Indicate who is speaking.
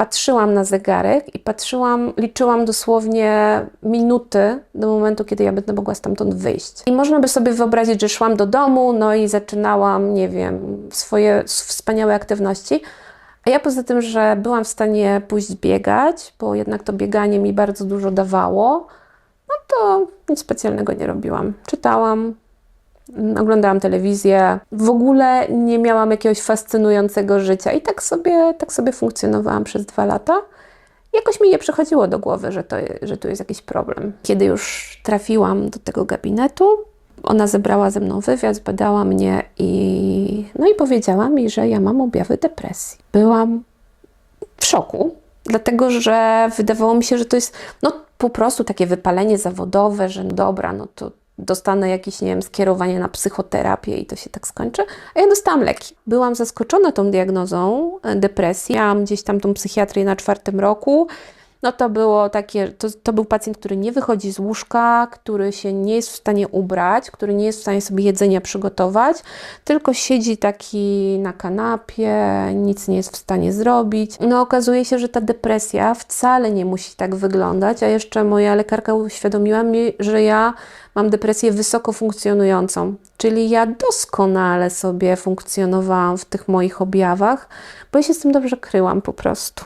Speaker 1: patrzyłam na zegarek i patrzyłam, liczyłam dosłownie minuty do momentu, kiedy ja będę mogła stamtąd wyjść. I można by sobie wyobrazić, że szłam do domu, no i zaczynałam, nie wiem, swoje wspaniałe aktywności. A ja poza tym, że byłam w stanie pójść biegać, bo jednak to bieganie mi bardzo dużo dawało, no to nic specjalnego nie robiłam. Czytałam, oglądałam telewizję. W ogóle nie miałam jakiegoś fascynującego życia i tak sobie, tak sobie funkcjonowałam przez dwa lata. Jakoś mi nie przychodziło do głowy, że, to, że tu jest jakiś problem. Kiedy już trafiłam do tego gabinetu, ona zebrała ze mną wywiad, zbadała mnie i, no i powiedziała mi, że ja mam objawy depresji. Byłam w szoku, dlatego że wydawało mi się, że to jest no, po prostu takie wypalenie zawodowe, że dobra, no to dostanę jakieś, nie wiem, skierowanie na psychoterapię i to się tak skończy. A ja dostałam leki. Byłam zaskoczona tą diagnozą e, depresji. Miałam gdzieś tam tą psychiatrię na czwartym roku. No to było takie, to, to był pacjent, który nie wychodzi z łóżka, który się nie jest w stanie ubrać, który nie jest w stanie sobie jedzenia przygotować, tylko siedzi taki na kanapie, nic nie jest w stanie zrobić. No okazuje się, że ta depresja wcale nie musi tak wyglądać, a jeszcze moja lekarka uświadomiła mi, że ja mam depresję wysoko funkcjonującą, czyli ja doskonale sobie funkcjonowałam w tych moich objawach, bo ja się z tym dobrze kryłam po prostu.